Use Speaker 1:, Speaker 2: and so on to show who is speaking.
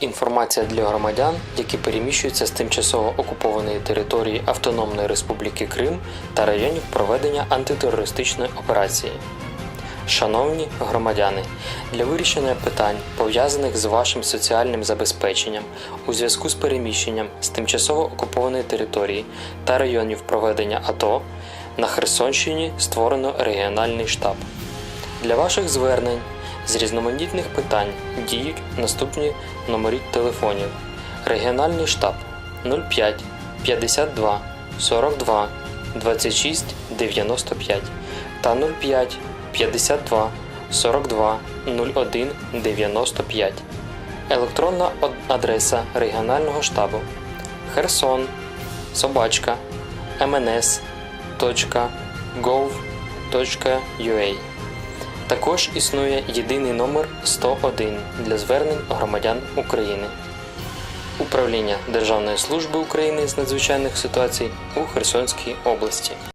Speaker 1: Інформація для громадян, які переміщуються з тимчасово окупованої території Автономної Республіки Крим та районів проведення антитерористичної операції. Шановні громадяни, для вирішення питань, пов'язаних з вашим соціальним забезпеченням у зв'язку з переміщенням з тимчасово окупованої території та районів проведення АТО на Херсонщині створено регіональний штаб. Для ваших звернень з різноманітних питань діють наступні номери телефонів. Регіональний штаб 05 52 42 26 95 та 05 52 42 01 95. Електронна адреса регіонального штабу Херсон собачка mns.gov.ua також існує єдиний номер 101 для звернень громадян України. Управління Державної служби України з надзвичайних ситуацій у Херсонській області.